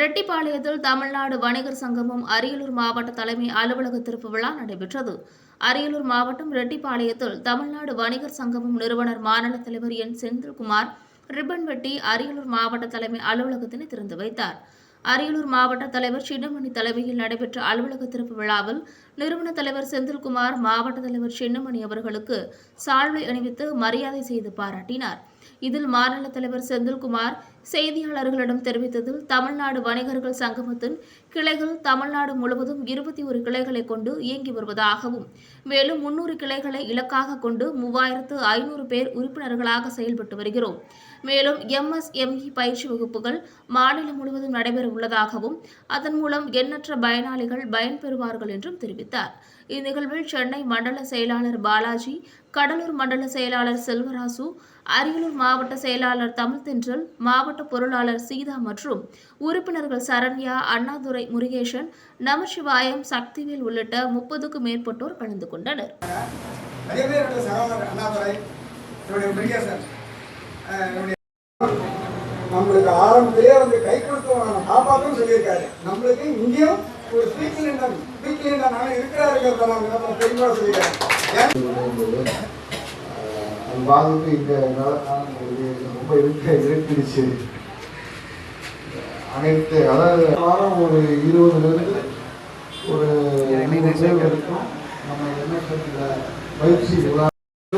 ரெட்டிப்பாளையத்தில் தமிழ்நாடு வணிகர் சங்கமும் அரியலூர் மாவட்ட தலைமை அலுவலக திறப்பு விழா நடைபெற்றது. அரியலூர் மாவட்டம் ரெட்டிப்பாளையத்தில் தமிழ்நாடு வணிகர் சங்கமும் நிறுவனர் மாநில தலைவர் என் செந்தில்குமார் ரிப்பன் வெட்டி அரியலூர் மாவட்ட தலைமை அலுவலகத்தினை திறந்து வைத்தார். அரியலூர் மாவட்ட தலைவர் சின்னமணி தலைமையில் நடைபெற்ற அலுவலக திறப்பு விழாவில் நிறுவன தலைவர் செந்தில்குமார் மாவட்ட தலைவர் சின்னமணி அவர்களுக்கு சால்வை அணிவித்து மரியாதை செய்து பாராட்டினார். இதில் மாநில தலைவர் செந்தில்குமார் செய்தியாளர்களிடம் தெரிவித்ததில் தமிழ்நாடு வணிகர்கள் சங்கமத்தின் கிளைகள் தமிழ்நாடு முழுவதும் இருபத்தி ஒரு கிளைகளை கொண்டு இயங்கி வருவதாகவும் மேலும் முன்னூறு கிளைகளை இலக்காக கொண்டு மூவாயிரத்து ஐநூறு பேர் உறுப்பினர்களாக செயல்பட்டு வருகிறோம். மேலும் எம்எஸ்எம்இ பயிற்சி வகுப்புகள் மாநிலம் முழுவதும் நடைபெற உள்ளதாகவும் அதன் மூலம் எண்ணற்ற பயனாளிகள் பயன்பெறுவார்கள் என்றும் தெரிவித்தார். இந்நிகழ்வில் சென்னை மண்டல செயலாளர் பாலாஜி கடலூர் மண்டல செயலாளர் செல்வராசு அரியலூர் மாவட்ட செயலாளர் தமிழ்தென்றல் மாவட்ட பொருளாளர் சீதா மற்றும் உறுப்பினர்கள் சரண்யா அண்ணாதுரை முருகேசன் நமசிவாயம் சக்திவேல் உள்ளிட்ட முப்பதுக்கும் மேற்பட்டோர் கலந்து கொண்டனர். நம்மளுக்கு ஆரம்பத்திலே வந்து கை கொடுத்து பாப்பாக்கும் சொல்லியிருக்காரு. நம்மளுக்கு இங்கேயும் ஒரு ஸ்பீக்கிங் இண்டம் ஸ்பீக்கிங் இண்டம் நானும் இருக்கிறாருங்கிறத நம்ம தெளிவாக சொல்லியிருக்காரு. அது நிலக்கான இது ரொம்ப இருக்க இருக்கிடுச்சு அனைத்து அதாவது வாரம் ஒரு இருபதுலேருந்து ஒரு நூறு பேர் வரைக்கும் நம்ம என்ன பயிற்சி